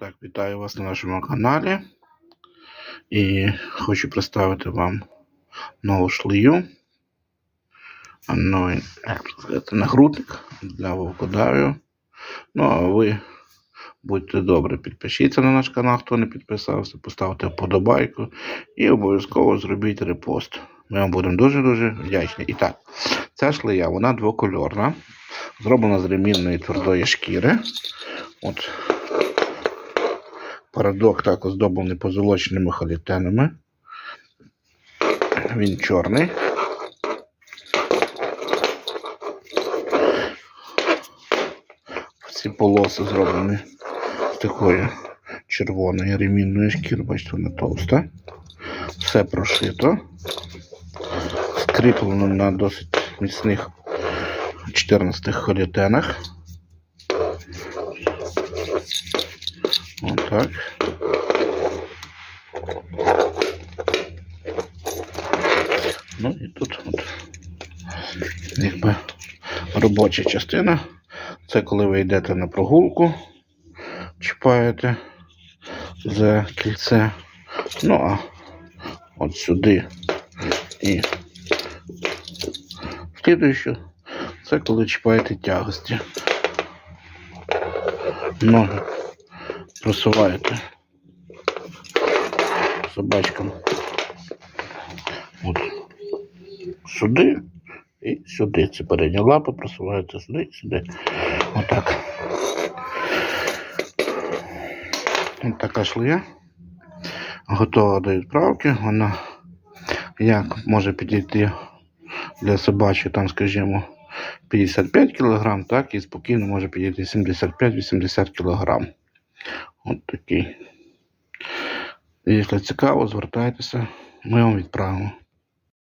Так, вітаю вас на нашому каналі. І хочу представити вам нову шлею. Новий, нагрудник для вовкодавів. Ну, а ви будьте добрі, підпишіться на наш канал, хто не підписався, поставте вподобайку і обов'язково зробіть репост. Ми вам будемо дуже-дуже вдячні. І так, ця шлея, вона двокольорна, зроблена з ремінної твердої шкіри. От Парадок так оздоблений позолоченими халітенами. Він чорний. Ці полоси зроблені з такої червоної ремінної шкіри, бачите, вона товста. Все прошито. Скріплено на досить міцних 14 халітенах. Отак. Ну і тут от, якби робоча частина. Це коли ви йдете на прогулку, чіпаєте за кільце. Ну а от сюди і слідуючу, це коли чіпаєте тягості. Ноги просуваєте собачкам. От сюди і сюди. Це передня лапа, просуваєте сюди і сюди. Отак. Ось така шлея. Готова до відправки. Вона як може підійти для собачої, там, скажімо, 55 кг, так і спокійно може підійти 75-80 кг. От такий. Якщо цікаво, звертайтеся, ми вам відправимо.